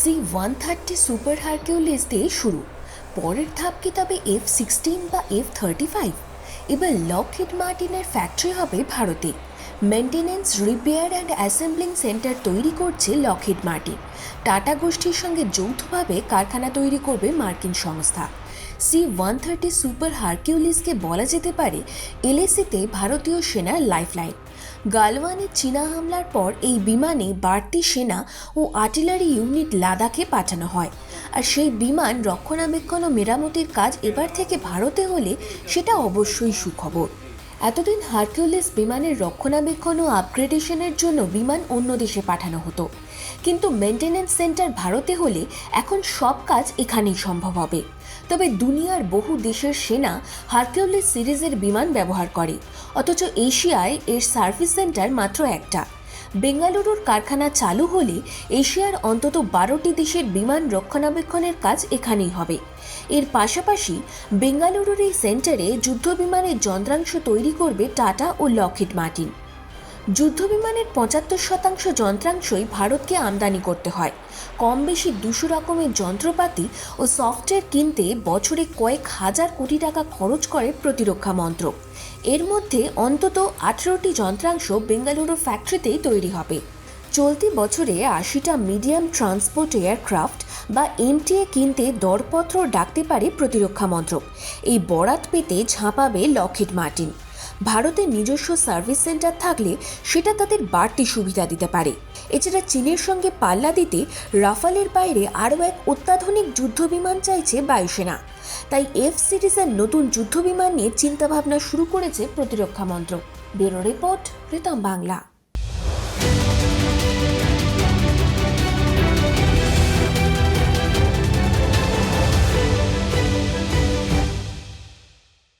C one thirty Super Hercules দিয়ে শুরু। পরের ধাপ কি তবে এফ সিক্সটিন বা এফ থার্টি ফাইভ এবার লকহিড মার্টিনের ফ্যাক্টরি হবে ভারতে। Maintenance repair and assembling centre তৈরি করছে লকহিড মার্টিন টাটা গোষ্ঠীর সঙ্গে যৌথভাবে কারখানা তৈরি করবে মার্কিন সংস্থা। সি ওয়ান থার্টি সুপার হারকিউলিসকে বলা যেতে পারে এলএসিতে ভারতীয় সেনার লাইফলাইন গালওয়ানে চীনা হামলার পর এই বিমানে বাড়তি সেনা ও আর্টিলারি ইউনিট লাদাখে পাঠানো হয়। আর সেই বিমান রক্ষণাবেক্ষণ ও মেরামতির কাজ এবার থেকে ভারতে হলে সেটা অবশ্যই সুখবর। এতদিন হারকিউলিস বিমানের রক্ষণাবেক্ষণ ও আপগ্রেডেশনের জন্য বিমান অন্য দেশে পাঠানো হতো। কিন্তু মেনটেন্যান্স সেন্টার ভারতে হলে এখন সব কাজ এখানেই সম্ভব হবে। তবে দুনিয়ার বহু দেশের সেনা হারকিউলিস সিরিজের বিমান ব্যবহার করে। অথচ এশিয়ায় এর সার্ভিস সেন্টার মাত্র একটা। বেঙ্গালুরুর কারখানা চালু হলে এশিয়ার অন্তত বারোটি দেশের বিমান রক্ষণাবেক্ষণের কাজ এখানেই হবে। এর পাশাপাশি বেঙ্গালুরুর এই সেন্টারে যুদ্ধ বিমানের যন্ত্রাংশ তৈরি করবে টাটা ও লকহিড মার্টিন। যুদ্ধবিমানের পঁচাত্তর শতাংশ যন্ত্রাংশই ভারতকে আমদানি করতে হয়। কম বেশি দুশো রকমের যন্ত্রপাতি ও সফটওয়্যার কিনতে বছরে কয়েক হাজার কোটি টাকা খরচ করে প্রতিরক্ষা মন্ত্রক। এর মধ্যে অন্তত আঠেরোটি যন্ত্রাংশ বেঙ্গালুরু ফ্যাক্টরিতেই তৈরি হবে। চলতি বছরে আশিটা মিডিয়াম ট্রান্সপোর্ট এয়ারক্রাফট বা এমটিএ কিনতে দরপত্র ডাকতে পারে প্রতিরক্ষা মন্ত্রক। এই বরাত পেতে ঝাঁপাবে লকহিড মার্টিন। ভারতের নিজস্ব সার্ভিস সেন্টার থাকলে সেটা তাদের বাড়তি সুবিধা দিতে পারে। এছাড়া চীনের সঙ্গে পাল্লা দিতে রাফালের বাইরে আরও এক অত্যাধুনিক যুদ্ধবিমান চাইছে বায়ুসেনা। তাই এফ সিরিজের নতুন যুদ্ধবিমান নিয়ে চিন্তাভাবনা শুরু করেছে প্রতিরক্ষা মন্ত্রক। Bureau report Pritam Bangla.